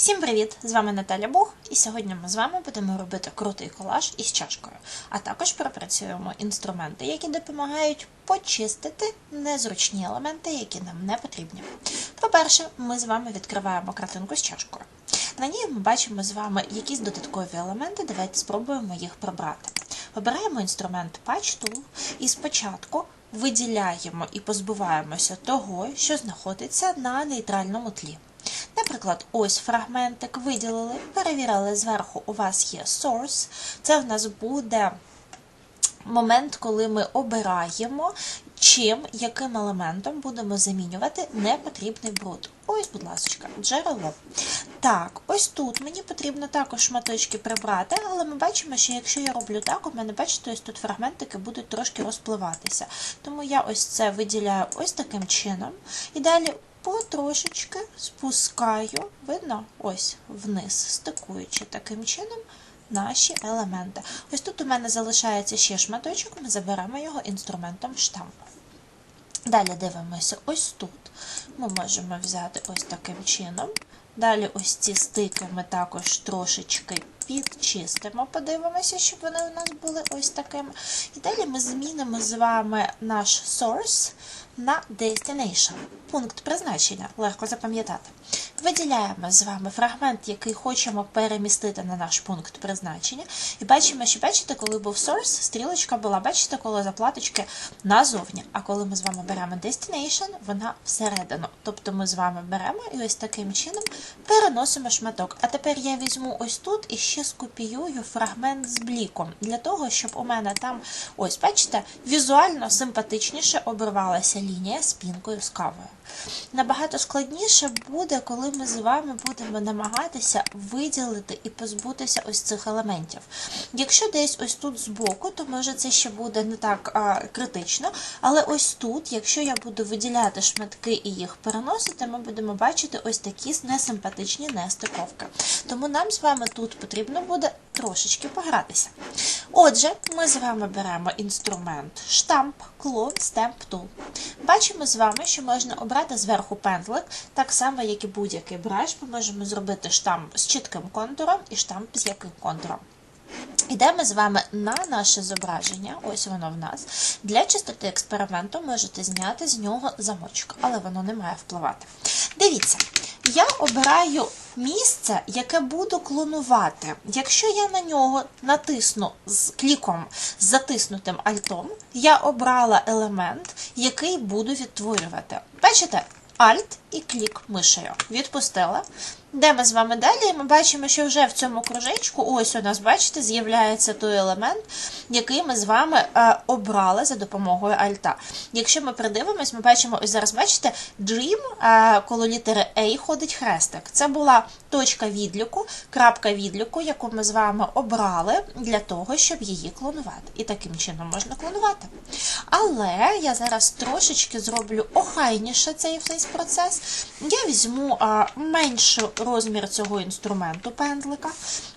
Всім привіт! З вами Наталя Бог, і сьогодні ми з вами будемо робити крутий колаж із чашкою, а також пропрацюємо інструменти, які допомагають почистити незручні елементи, які нам не потрібні. По-перше, ми з вами відкриваємо картинку з чашкою. На ній ми бачимо з вами якісь додаткові елементи. Давайте спробуємо їх прибрати. Вибираємо інструмент Patch Tool і спочатку виділяємо і позбуваємося того, що знаходиться на нейтральному тлі. Наприклад, ось фрагментик виділили, перевірили зверху, у вас є source. Це в нас буде момент, коли ми обираємо, чим, яким елементом будемо замінювати непотрібний бруд. Ось, будь ласка, джерело. Так, ось тут мені потрібно також шматочки прибрати, але ми бачимо, що якщо я роблю так, у мене, бачите, ось тут фрагментики будуть трошки розпливатися. Тому я ось це виділяю ось таким чином. І далі потрошечки спускаю, видно, ось вниз, стикуючи таким чином наші елементи. Ось тут у мене залишається ще шматочок, ми заберемо його інструментом штампу. Далі дивимося ось тут. Ми можемо взяти ось таким чином. Далі ось ці стики ми також трошечки підчистимо, подивимося, щоб вони у нас були ось такими. І далі ми змінимо з вами наш source на destination. Пункт призначення, легко запам'ятати. Виділяємо з вами фрагмент, який хочемо перемістити на наш пункт призначення. І бачимо, що бачите, коли був source, стрілочка була, бачите, коли заплаточки назовні. А коли ми з вами беремо destination, вона всередину. Тобто ми з вами беремо і ось таким чином переносимо шматок. А тепер я візьму ось тут і ще скопіюю фрагмент з бліком, для того, щоб у мене там, ось, бачите, візуально симпатичніше обривалася лінія з з кавою. Набагато складніше буде, коли ми з вами будемо намагатися виділити і позбутися ось цих елементів. Якщо десь ось тут збоку, то може це ще буде не так а, критично, але ось тут, якщо я буду виділяти шматки і їх переносити, ми будемо бачити ось такі несимпатичні нестиковки. Тому нам з вами тут потрібно буде трошечки погратися. Отже, ми з вами беремо інструмент штамп, клон, Stamp Tool. Бачимо з вами, що можна обрати зверху пензлик, так само, як і будь-який браш, ми можемо зробити штамп з чітким контуром і штамп з яким контуром. Йдемо з вами на наше зображення, ось воно в нас. Для чистоти експерименту можете зняти з нього замочок, але воно не має впливати. Дивіться, я обираю місце, яке буду клонувати. Якщо я на нього натисну з кліком з затиснутим альтом, я обрала елемент, який буду відтворювати. Бачите? Alt і клік мишею. Відпустила. Йдемо з вами далі, і ми бачимо, що вже в цьому кружечку, ось у нас, бачите, з'являється той елемент, який ми з вами е, обрали за допомогою альта. Якщо ми придивимось, ми бачимо, ось зараз, бачите, Dream, е, коло літери A ходить хрестик. Це була точка відліку, крапка відліку, яку ми з вами обрали для того, щоб її клонувати. І таким чином можна клонувати. Але я зараз трошечки зроблю охайніше цей весь процес. Я візьму меншу розмір цього інструменту пензлика.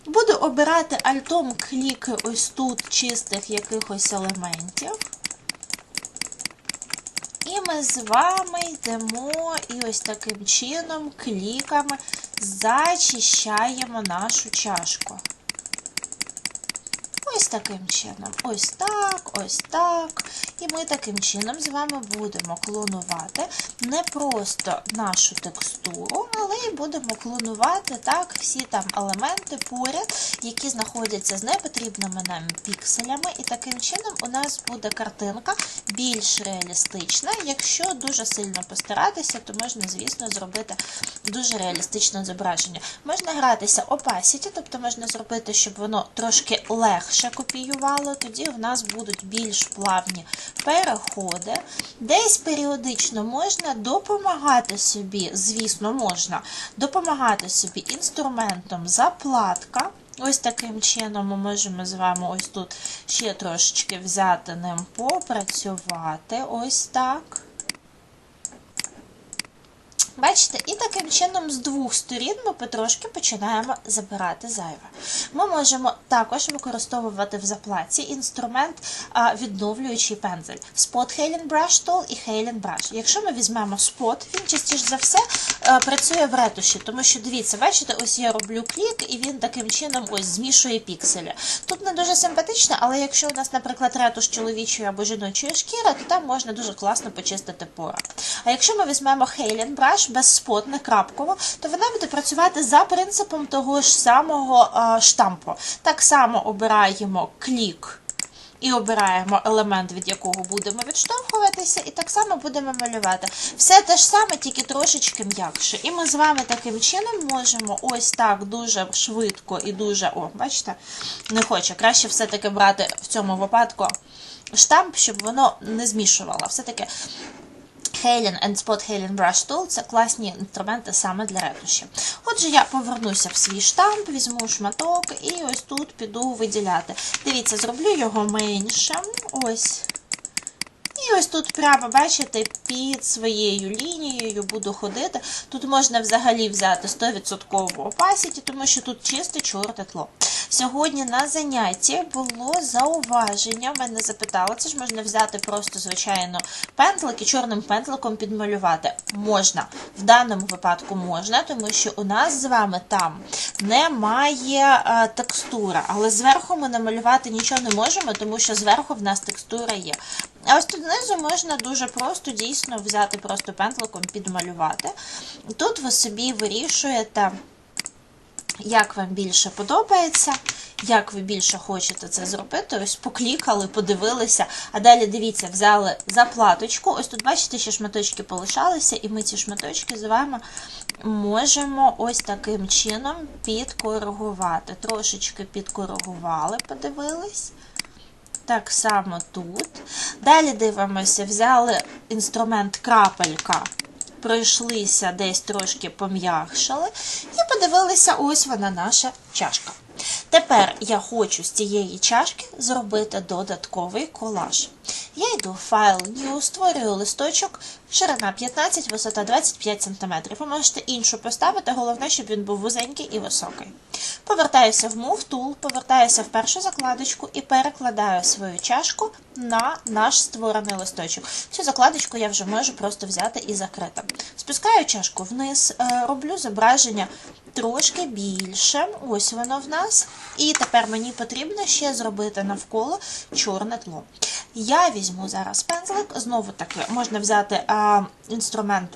Буду обирати альтом кліки ось тут чистих якихось елементів. І ми з вами йдемо і ось таким чином кліками зачищаємо нашу чашку. Ось таким чином. Ось так, ось так. І ми таким чином з вами будемо клонувати не просто нашу текстуру, але й будемо клонувати так всі там елементи поряд, які знаходяться з непотрібними нам пікселями. І таким чином у нас буде картинка більш реалістична. Якщо дуже сильно постаратися, то можна, звісно, зробити дуже реалістичне зображення. Можна гратися opacity, тобто можна зробити, щоб воно трошки легше копіювало, тоді в нас будуть більш плавні переходи. Десь періодично можна допомагати собі, звісно, можна допомагати собі інструментом заплатка. Ось таким чином ми можемо з вами ось тут ще трошечки взяти ним попрацювати. Ось так. Бачите, і таким чином з двох сторін ми потрошки починаємо забирати зайве. Ми можемо також використовувати в заплатці інструмент відновлюючий пензель. Spot Hailing Brush Tool і Hailing Brush. Якщо ми візьмемо спот, він частіше за все працює в ретуші, тому що дивіться, бачите, ось я роблю клік, і він таким чином ось змішує пікселі. Тут не дуже симпатично, але якщо у нас, наприклад, ретуш чоловічої або жіночої шкіри, то там можна дуже класно почистити пори. А якщо ми візьмемо Хейлен браш без спот, не крапково, то вона буде працювати за принципом того ж самого е, штампу. Так само обираємо клік. І обираємо елемент, від якого будемо відштовхуватися, і так само будемо малювати. Все те ж саме, тільки трошечки м'якше. І ми з вами таким чином можемо ось так дуже швидко і дуже. О, бачите, не хоче. Краще все-таки брати в цьому випадку штамп, щоб воно не змішувало. Все-таки Halen and Spot Helen Brush Tool це класні інструменти саме для ретуші. Отже, я повернуся в свій штамп, візьму шматок і ось тут піду виділяти. Дивіться, зроблю його меншим. Ось. І ось тут прямо, бачите, під своєю лінією буду ходити. Тут можна взагалі взяти 100% opacity, тому що тут чисте чорне тло. Сьогодні на занятті було зауваження. Мене запитали, це ж можна взяти просто, звичайно, пентлик і чорним пентликом підмалювати. Можна. В даному випадку можна, тому що у нас з вами там немає е, текстура, але зверху ми намалювати нічого не можемо, тому що зверху в нас текстура є. А ось тут знизу можна дуже просто дійсно взяти просто пентликом, підмалювати. Тут ви собі вирішуєте, як вам більше подобається, як ви більше хочете це зробити. Ось поклікали, подивилися, а далі дивіться, взяли заплаточку. Ось тут, бачите, ще шматочки полишалися, і ми ці шматочки з вами можемо ось таким чином підкоригувати. Трошечки підкоригували, подивились. Так само тут. Далі дивимося, взяли інструмент крапелька, пройшлися десь трошки пом'якшили, і подивилися, ось вона наша чашка. Тепер я хочу з цієї чашки зробити додатковий колаж. Я йду в файл New, створюю листочок, ширина 15, висота 25 см. Ви можете іншу поставити, головне, щоб він був вузенький і високий. Повертаюся в Move Tool, повертаюся в першу закладочку і перекладаю свою чашку на наш створений листочок. Цю закладочку я вже можу просто взяти і закрити. Спускаю чашку вниз, е, роблю зображення трошки більше. Ось воно в нас. І тепер мені потрібно ще зробити навколо чорне тло. Я візьму зараз пензлик, знову таки можна взяти а, інструмент.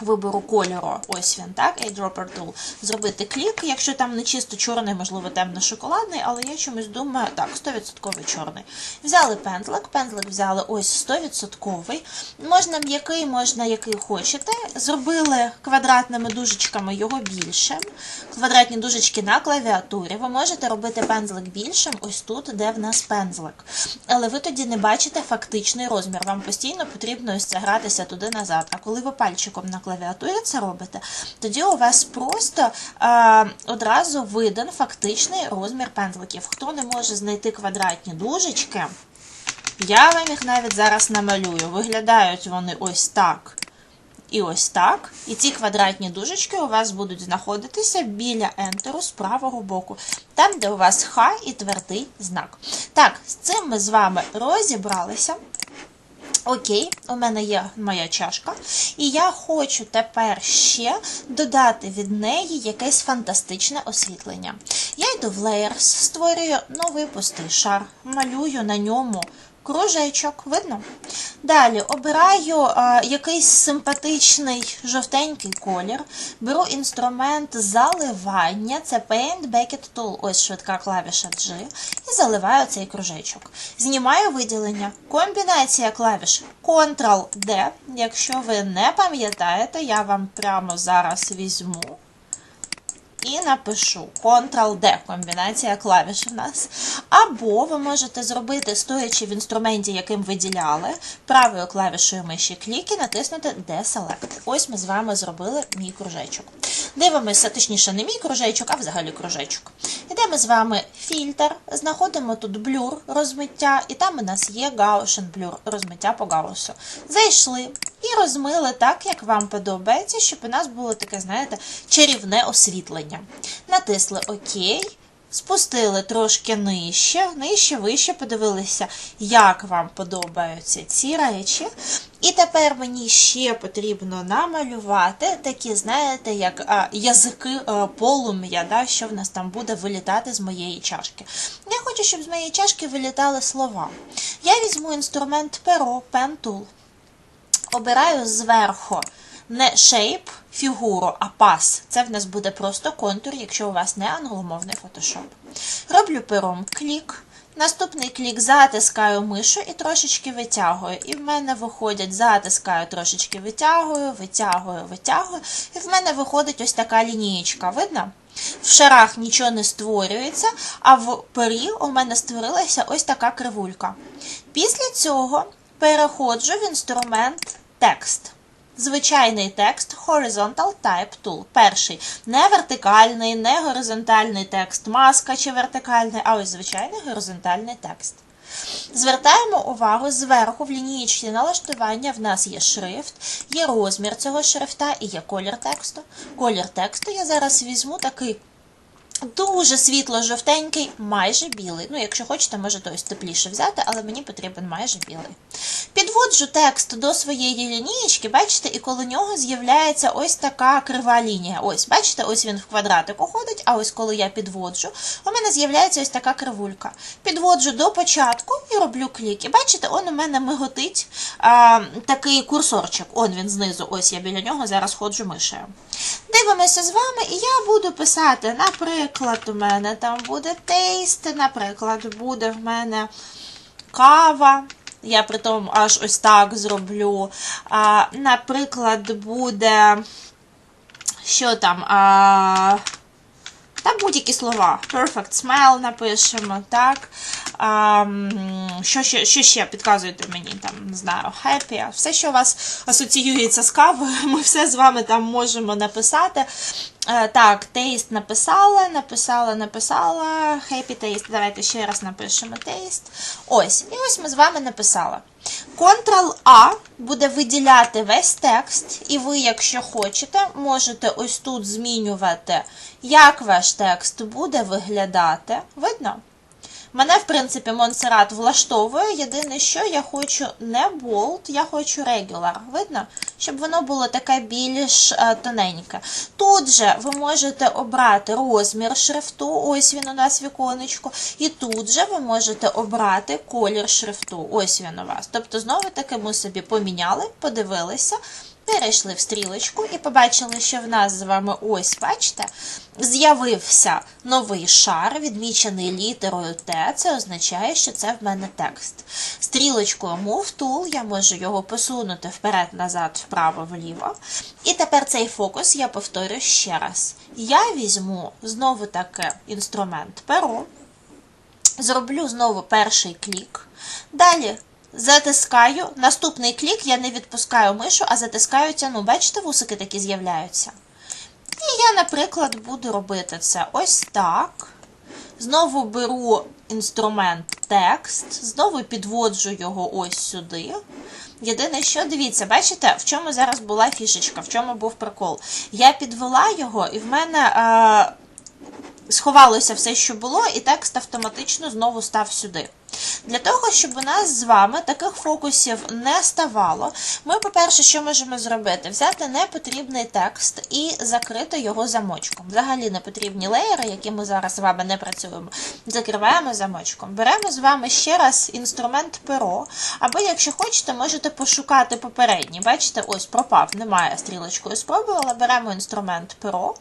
Вибору кольору, ось він, так, Eyedropper Tool, зробити клік, якщо там не чисто чорний, можливо, темно-шоколадний, але я чомусь думаю, так, 100% чорний. Взяли пензлик, пензлик взяли ось 100%. Можна м'який, можна який хочете. Зробили квадратними дужечками його більшим. Квадратні дужечки на клавіатурі. Ви можете робити пензлик більшим, ось тут, де в нас пензлик. Але ви тоді не бачите фактичний розмір. Вам постійно потрібно ось це гратися туди-назад. А коли ви пальчиком на клавіатурі це робите, тоді у вас просто е, одразу виден фактичний розмір пензликів. Хто не може знайти квадратні дужечки, я вам їх навіть зараз намалюю. Виглядають вони ось так. І ось так. І ці квадратні дужечки у вас будуть знаходитися біля ентеру з правого боку, там, де у вас Х і твердий знак. Так, з цим ми з вами розібралися. Окей, у мене є моя чашка, і я хочу тепер ще додати від неї якесь фантастичне освітлення. Я йду в Layers, створюю новий пустий шар, малюю на ньому кружечок, видно? Далі обираю а, якийсь симпатичний жовтенький колір, беру інструмент заливання, це Paint Bucket Tool, ось швидка клавіша G, і заливаю цей кружечок. Знімаю виділення. Комбінація клавіш Ctrl-D. Якщо ви не пам'ятаєте, я вам прямо зараз візьму і напишу Ctrl-D, комбінація клавіш в нас. Або ви можете зробити, стоячи в інструменті, яким виділяли, правою клавішою миші клік і натиснути Deselect. Ось ми з вами зробили мій кружечок. Дивимося, точніше, не мій кружечок, а взагалі кружечок. Ідемо з вами фільтр, знаходимо тут блюр розмиття, і там у нас є Gaussian блюр, розмиття по Гауссу. Зайшли і розмили так, як вам подобається, щоб у нас було таке, знаєте, чарівне освітлення. Натисли ОК. спустили трошки нижче, нижче, вище, подивилися, як вам подобаються ці речі. І тепер мені ще потрібно намалювати такі, знаєте, як а, язики а, полум'я, да, що в нас там буде вилітати з моєї чашки. Я хочу, щоб з моєї чашки вилітали слова. Я візьму інструмент перо, tool, обираю зверху не shape, фігуру, а пас. Це в нас буде просто контур, якщо у вас не англомовний фотошоп. Роблю пером клік. Наступний клік затискаю мишу і трошечки витягую. І в мене виходять, затискаю, трошечки витягую, витягую, витягую. І в мене виходить ось така лінієчка. Видно? В шарах нічого не створюється, а в пері у мене створилася ось така кривулька. Після цього переходжу в інструмент текст. Звичайний текст Horizontal Type Tool. Перший. Не вертикальний, не горизонтальний текст, маска чи вертикальний, а ось звичайний горизонтальний текст. Звертаємо увагу зверху в лінієчці налаштування в нас є шрифт, є розмір цього шрифта і є колір тексту. Колір тексту я зараз візьму такий Дуже світло-жовтенький, майже білий. Ну, якщо хочете, можете ось тепліше взяти, але мені потрібен майже білий. Підводжу текст до своєї лінієчки, бачите, і коло нього з'являється ось така крива лінія. Ось, бачите, ось він в квадратику ходить, а ось коли я підводжу, у мене з'являється ось така кривулька. Підводжу до початку і роблю клік. І бачите, он у мене миготить а, такий курсорчик. Он він знизу, ось я біля нього зараз ходжу мишею. Дивимося з вами, і я буду писати, наприклад, у мене там буде тейст, наприклад, буде в мене кава. Я при тому аж ось так зроблю. А, Наприклад, буде. Що там? А, Та будь-які слова. Perfect smell напишемо, так. А, що, що, що ще підказуєте мені? там, Не знаю, happy. Все, що у вас асоціюється з кавою, ми все з вами там можемо написати. А, так, taste написала, написала, написала. Happy taste. Давайте ще раз напишемо taste. Ось. І ось ми з вами написали. Ctrl-A буде виділяти весь текст, і ви, якщо хочете, можете ось тут змінювати, як ваш текст буде виглядати. Видно? Мене, в принципі, Монсеррат влаштовує. Єдине, що я хочу не болт, я хочу regular. Видно? Щоб воно було таке більш е, тоненьке. Тут же ви можете обрати розмір шрифту, ось він у нас віконечко. І тут же ви можете обрати колір шрифту. Ось він у вас. Тобто, знову-таки, ми собі поміняли, подивилися. Перейшли в стрілочку і побачили, що в нас з вами ось, бачите, з'явився новий шар, відмічений літерою Т. Це означає, що це в мене текст. Стрілочкою Move Tool я можу його посунути вперед-назад, вправо-вліво. І тепер цей фокус я повторю ще раз. Я візьму знову таки інструмент перо, зроблю знову перший клік. Далі Затискаю. Наступний клік я не відпускаю мишу, а затискаю тяну. Бачите, вусики такі з'являються. І я, наприклад, буду робити це ось так. Знову беру інструмент текст, знову підводжу його ось сюди. Єдине, що дивіться, бачите, в чому зараз була фішечка, в чому був прикол. Я підвела його, і в мене. Е Сховалося все, що було, і текст автоматично знову став сюди. Для того, щоб у нас з вами таких фокусів не ставало, ми, по-перше, що можемо зробити? Взяти непотрібний текст і закрити його замочком. Взагалі не потрібні леєри, які ми зараз з вами не працюємо. Закриваємо замочком. Беремо з вами ще раз інструмент перо, або, якщо хочете, можете пошукати попередній. Бачите, ось пропав, немає стрілочкою. Спробувала, беремо інструмент перо.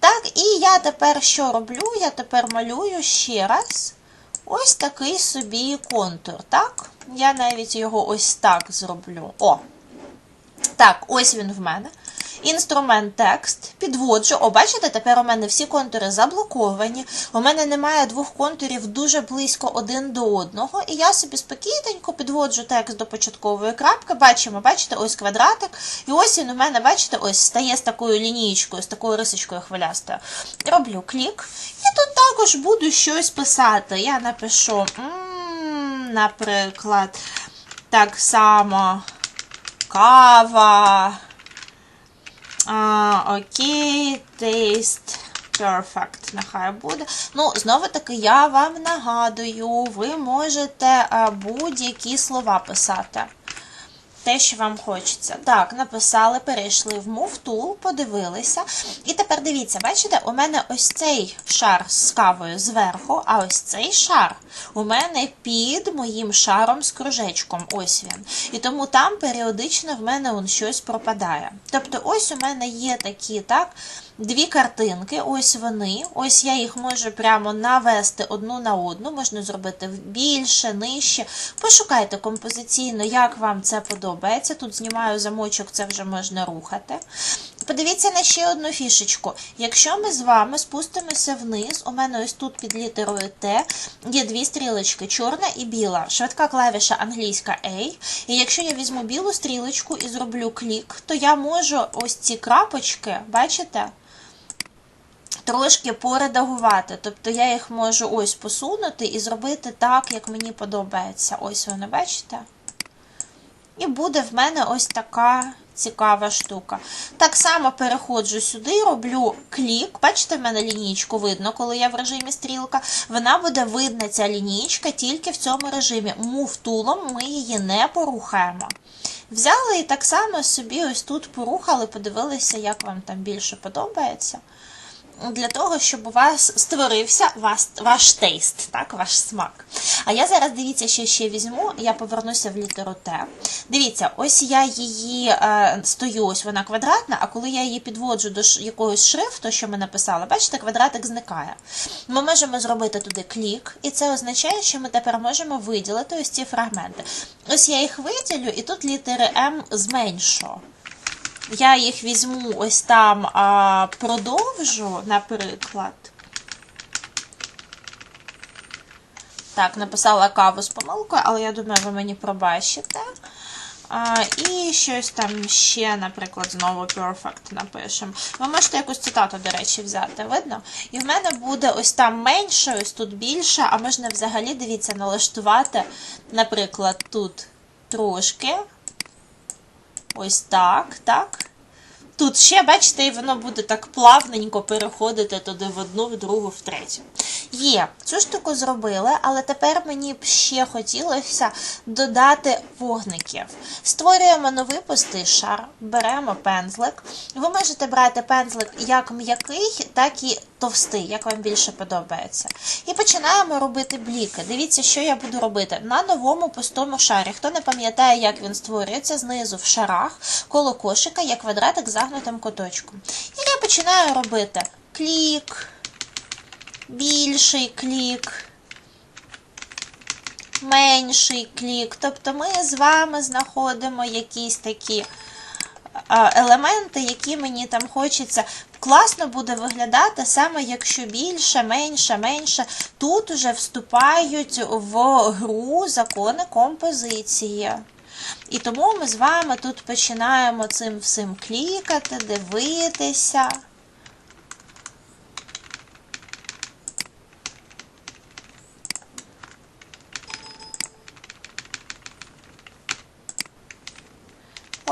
Так, і я тепер що роблю? Я тепер малюю ще раз. Ось такий собі контур, так? Я навіть його ось так зроблю. О! Так, ось він в мене. Інструмент текст, підводжу. О, бачите, тепер у мене всі контури заблоковані. У мене немає двох контурів дуже близько один до одного. І я собі спокійненько підводжу текст до початкової крапки. Бачимо, бачите, ось квадратик. І ось він у мене, бачите, ось стає з такою лінієчкою, з такою рисочкою хвилястою. Роблю клік. І тут також буду щось писати. Я напишу, наприклад, так само кава. А, Окей, taste Perfect, нехай буде. Ну, знову таки, я вам нагадую, ви можете будь-які слова писати. Те, що вам хочеться. Так, написали, перейшли в Move Tool, подивилися. І тепер дивіться, бачите, у мене ось цей шар з кавою зверху, а ось цей шар у мене під моїм шаром з кружечком. Ось він. І тому там періодично в мене он щось пропадає. Тобто, ось у мене є такі, так, дві картинки, ось вони. Ось я їх можу прямо навести одну на одну, можна зробити більше, нижче. Пошукайте композиційно, як вам це подобається. Тут знімаю замочок, це вже можна рухати. Подивіться на ще одну фішечку. Якщо ми з вами спустимося вниз, у мене ось тут під літерою Т є дві стрілочки, чорна і біла. Швидка клавіша англійська A. І якщо я візьму білу стрілочку і зроблю клік, то я можу ось ці крапочки, бачите? Трошки поредагувати, тобто я їх можу ось посунути і зробити так, як мені подобається. Ось вони, бачите? І буде в мене ось така цікава штука. Так само переходжу сюди, роблю клік. Бачите, в мене лінійку видно, коли я в режимі стрілка. Вона буде видна, ця лінійка, тільки в цьому режимі. Move тулом ми її не порухаємо. Взяли і так само собі ось тут порухали, подивилися, як вам там більше подобається для того, щоб у вас створився ваш, ваш тейст, так, ваш смак. А я зараз, дивіться, що ще візьму, я повернуся в літеру Т. Дивіться, ось я її е, стою, ось вона квадратна, а коли я її підводжу до якогось шрифту, що ми написали, бачите, квадратик зникає. Ми можемо зробити туди клік, і це означає, що ми тепер можемо виділити ось ці фрагменти. Ось я їх виділю, і тут літери М зменшу. Я їх візьму ось там а, продовжу, наприклад. Так, написала каву з помилкою, але я думаю, ви мені пробачите. А, І щось там ще, наприклад, знову perfect напишемо. Ви можете якусь цитату, до речі, взяти, видно? І в мене буде ось там менше, ось тут більше, а можна взагалі, дивіться, налаштувати, наприклад, тут трошки. Ось так, так. Тут ще, бачите, і воно буде так плавненько переходити туди в одну, в другу, в третю. Є, цю штуку зробили, але тепер мені б ще хотілося додати вогників. Створюємо новий пустий шар, беремо пензлик. Ви можете брати пензлик як м'який, так і товстий, як вам більше подобається. І починаємо робити бліки. Дивіться, що я буду робити на новому пустому шарі. Хто не пам'ятає, як він створюється, знизу в шарах коло кошика є квадратик з загнутим куточком. І я починаю робити клік, більший клік. Менший клік. Тобто ми з вами знаходимо якісь такі елементи, які мені там хочеться. Класно буде виглядати саме якщо більше, менше, менше. Тут вже вступають в гру закони композиції. І тому ми з вами тут починаємо цим всім клікати, дивитися.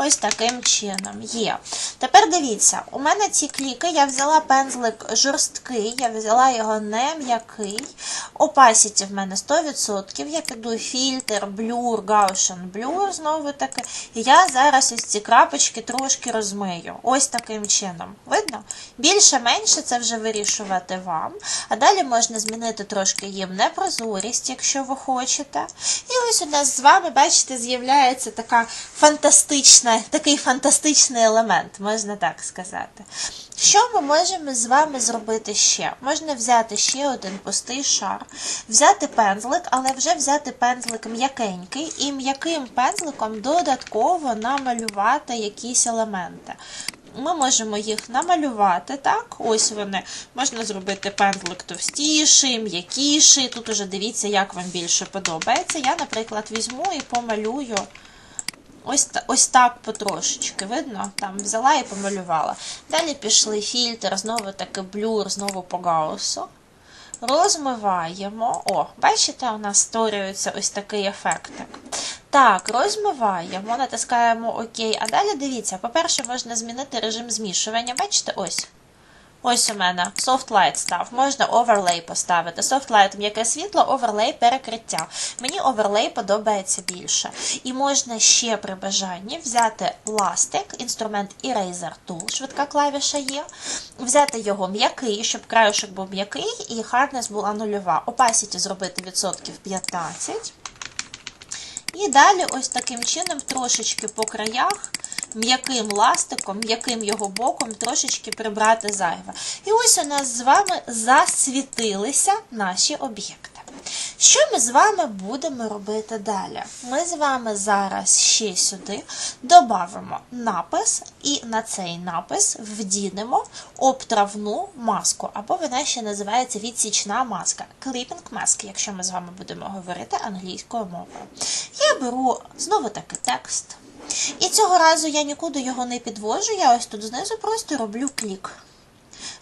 Ось таким чином є. Тепер дивіться, у мене ці кліки, я взяла пензлик жорсткий, я взяла його не м'який. Opacity в мене 100%. Я піду фільтр, блюр, Gaussian блюр, знову таки. І я зараз ось ці крапочки трошки розмию. Ось таким чином. Видно? Більше-менше це вже вирішувати вам. А далі можна змінити трошки їм непрозорість, якщо ви хочете. І ось у нас з вами, бачите, з'являється така фантастична, такий фантастичний елемент можна так сказати. Що ми можемо з вами зробити ще? Можна взяти ще один пустий шар, взяти пензлик, але вже взяти пензлик м'якенький, і м'яким пензликом додатково намалювати якісь елементи. Ми можемо їх намалювати, так, ось вони. Можна зробити пензлик товстіший, м'якіший. Тут уже дивіться, як вам більше подобається. Я, наприклад, візьму і помалюю. Ось ось так потрошечки, видно? Там взяла і помалювала. Далі пішли фільтр, знову таки блюр, знову по гаусу. Розмиваємо. О, бачите, у нас створюється ось такий ефектик. Так, розмиваємо, натискаємо ОК. А далі дивіться, по-перше, можна змінити режим змішування. Бачите, ось. Ось у мене Soft Light став. Можна оверлей поставити. Soft Light – м'яке світло, оверлей перекриття. Мені оверлей подобається більше. І можна ще при бажанні взяти ластик, інструмент Eraser Tool, швидка клавіша є. Взяти його м'який, щоб краюшок був м'який і hardness була нульова. Opacity зробити відсотків 15. І далі ось таким чином трошечки по краях м'яким ластиком, м'яким його боком трошечки прибрати зайве. І ось у нас з вами засвітилися наші об'єкти. Що ми з вами будемо робити далі? Ми з вами зараз ще сюди додамо напис, і на цей напис вдінемо обтравну маску, або вона ще називається відсічна маска. Clipping mask, якщо ми з вами будемо говорити англійською мовою. Я беру знову таки текст. І цього разу я нікуди його не підвожу, я ось тут знизу просто роблю клік.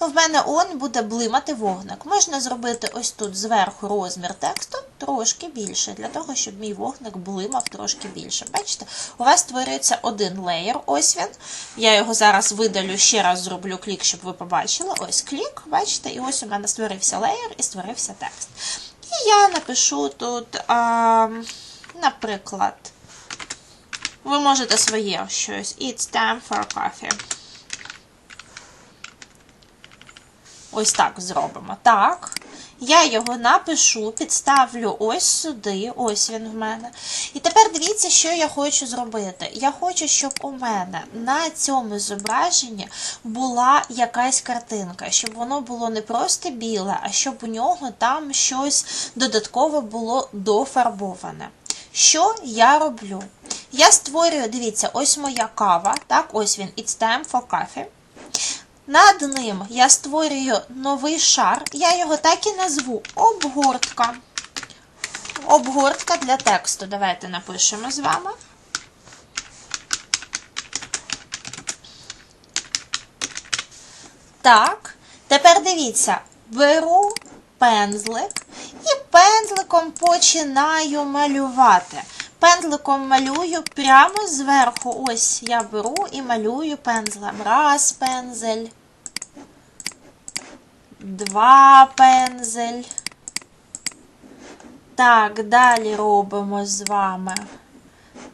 В мене он буде блимати вогник. Можна зробити ось тут зверху розмір тексту трошки більше, для того, щоб мій вогник блимав трошки більше. Бачите, у вас створюється один леєр, ось він. Я його зараз видалю, ще раз зроблю клік, щоб ви побачили. Ось клік, бачите, і ось у мене створився леєр і створився текст. І я напишу тут, а, наприклад. Ви можете своє щось. It's time for coffee. Ось так зробимо. Так. Я його напишу, підставлю ось сюди, ось він в мене. І тепер дивіться, що я хочу зробити. Я хочу, щоб у мене на цьому зображенні була якась картинка, щоб воно було не просто біле, а щоб у нього там щось додатково було дофарбоване. Що я роблю? Я створюю, дивіться, ось моя кава. Так, ось він, It's time for coffee. Над ним я створюю новий шар, я його так і назву обгортка. Обгортка для тексту. Давайте напишемо з вами. Так, тепер дивіться, беру пензлик і пензликом починаю малювати. Пензликом малюю прямо зверху. Ось я беру і малюю пензлем. Раз пензель. Два пензель. Так, далі робимо з вами.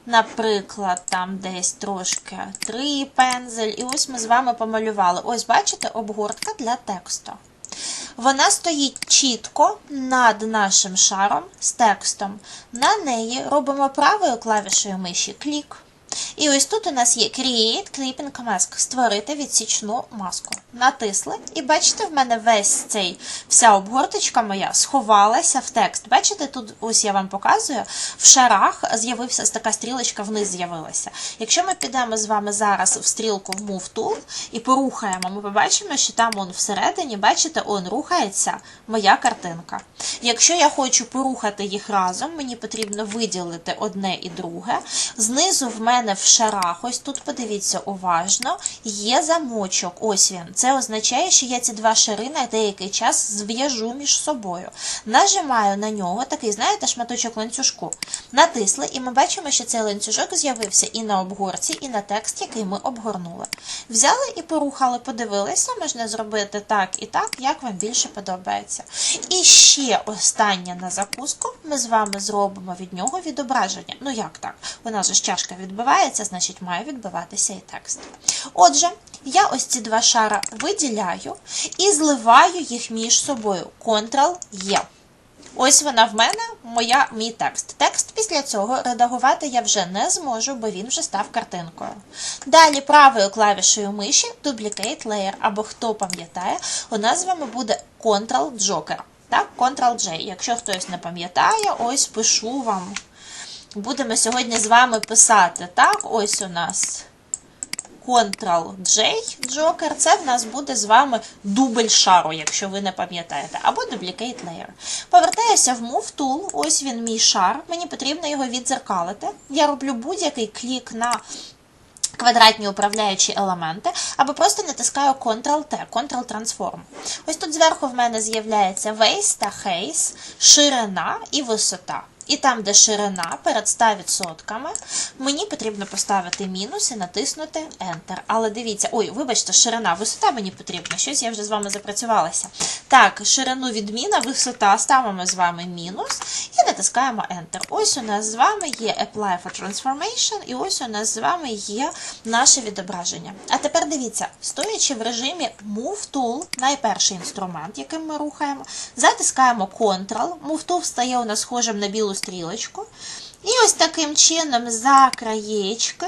Наприклад, там десь трошки три пензель. І ось ми з вами помалювали. Ось, бачите, обгортка для тексту. Вона стоїть чітко над нашим шаром з текстом. На неї робимо правою клавішою миші клік. І ось тут у нас є Create Clipping Mask, створити відсічну маску. Натисли, і бачите, в мене весь цей вся обгорточка моя сховалася в текст. Бачите, тут ось я вам показую, в шарах з'явився така стрілочка вниз з'явилася. Якщо ми підемо з вами зараз в стрілку в Move Tool і порухаємо, ми побачимо, що там он всередині, бачите, он рухається моя картинка. Якщо я хочу порухати їх разом, мені потрібно виділити одне і друге. Знизу в мене в шарах, ось тут подивіться уважно, є замочок. Ось він. Це означає, що я ці два шари на деякий час зв'яжу між собою. Нажимаю на нього, такий, знаєте, шматочок ланцюжку. Натисли, і ми бачимо, що цей ланцюжок з'явився і на обгорці, і на текст, який ми обгорнули. Взяли і порухали, подивилися, можна зробити так і так, як вам більше подобається. І ще останнє на закуску ми з вами зробимо від нього відображення. Ну як так? У нас же чашка відбивається, значить має відбиватися і текст. Отже, я ось ці два шара виділяю і зливаю їх між собою. Ctrl-E. Ось вона в мене, моя, мій текст. Текст після цього редагувати я вже не зможу, бо він вже став картинкою. Далі правою клавішею миші Duplicate Layer, або хто пам'ятає, у нас з вами буде Ctrl-Joker. Ctrl-J. Якщо хтось не пам'ятає, ось пишу вам. Будемо сьогодні з вами писати. Так, ось у нас Ctrl-J Joker. Це в нас буде з вами дубль шару, якщо ви не пам'ятаєте, або Duplicate Layer. Повертаюся в Move Tool, ось він мій шар. Мені потрібно його відзеркалити. Я роблю будь-який клік на. Квадратні управляючі елементи, або просто натискаю Ctrl-T, Ctrl-Transform. Ось тут зверху в мене з'являється Waist та Height, ширина і висота. І там, де ширина перед 100%, мені потрібно поставити мінус і натиснути Enter. Але дивіться, ой, вибачте, ширина, висота мені потрібна. Щось я вже з вами запрацювалася. Так, ширину відміна, висота, ставимо з вами мінус і натискаємо Enter. Ось у нас з вами є Apply for Transformation, і ось у нас з вами є наше відображення. А тепер дивіться, стоячи в режимі Move Tool, найперший інструмент, яким ми рухаємо, затискаємо Ctrl, Move Tool стає у нас схожим на білу стрілочку. І ось таким чином за краєчки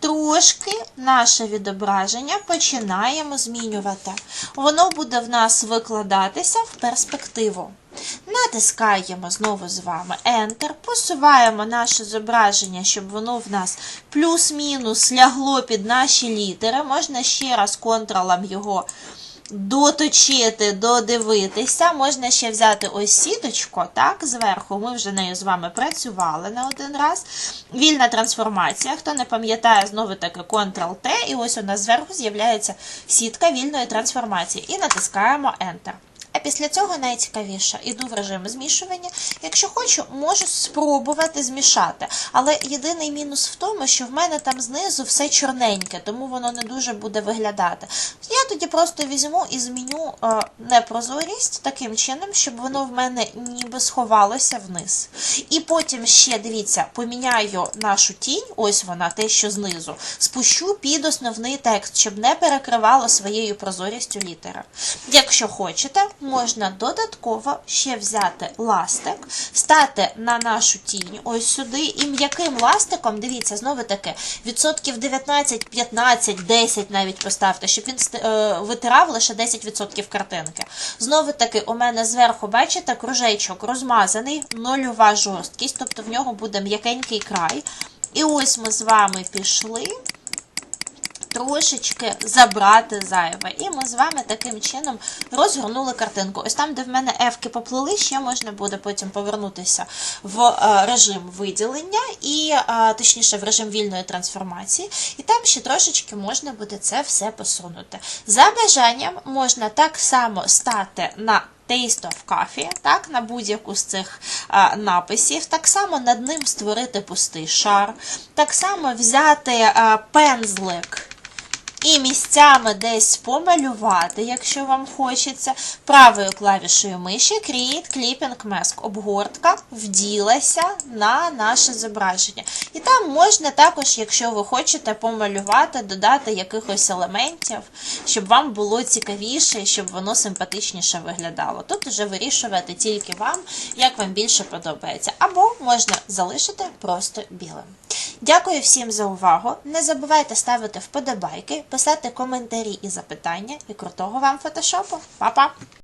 трошки наше відображення починаємо змінювати. Воно буде в нас викладатися в перспективу. Натискаємо знову з вами Enter, посуваємо наше зображення, щоб воно в нас плюс-мінус лягло під наші літери. Можна ще раз контролом його доточити, додивитися. Можна ще взяти ось сіточку, так, зверху. Ми вже нею з вами працювали не один раз. Вільна трансформація. Хто не пам'ятає, знову таки Ctrl-T, і ось у нас зверху з'являється сітка вільної трансформації. І натискаємо Enter. А після цього найцікавіше іду в режим змішування. Якщо хочу, можу спробувати змішати. Але єдиний мінус в тому, що в мене там знизу все чорненьке, тому воно не дуже буде виглядати. Я тоді просто візьму і зміню е, непрозорість таким чином, щоб воно в мене ніби сховалося вниз. І потім ще, дивіться, поміняю нашу тінь, ось вона, те, що знизу, спущу під основний текст, щоб не перекривало своєю прозорістю літери. Якщо хочете, можна додатково ще взяти ластик, стати на нашу тінь ось сюди, і м'яким ластиком, дивіться, знову таки, відсотків 19, 15, 10 навіть поставте, щоб він е, витирав лише 10% картинки. Знову таки, у мене зверху, бачите, кружечок розмазаний, нульова жорсткість, тобто в нього буде м'якенький край. І ось ми з вами пішли трошечки забрати зайве. І ми з вами таким чином розгорнули картинку. Ось там, де в мене ефки поплили, ще можна буде потім повернутися в е, режим виділення, і е, точніше в режим вільної трансформації. І там ще трошечки можна буде це все посунути. За бажанням можна так само стати на Taste of Coffee, так, на будь-яку з цих а, написів, так само над ним створити пустий шар, так само взяти а, пензлик і місцями десь помалювати, якщо вам хочеться, правою клавішою миші Create Clipping Mask. Обгортка вділася на наше зображення. І там можна також, якщо ви хочете, помалювати, додати якихось елементів, щоб вам було цікавіше щоб воно симпатичніше виглядало. Тут вже вирішувати тільки вам, як вам більше подобається. Або можна залишити просто білим. Дякую всім за увагу. Не забувайте ставити вподобайки, писати коментарі і запитання. І крутого вам фотошопу. Па-па!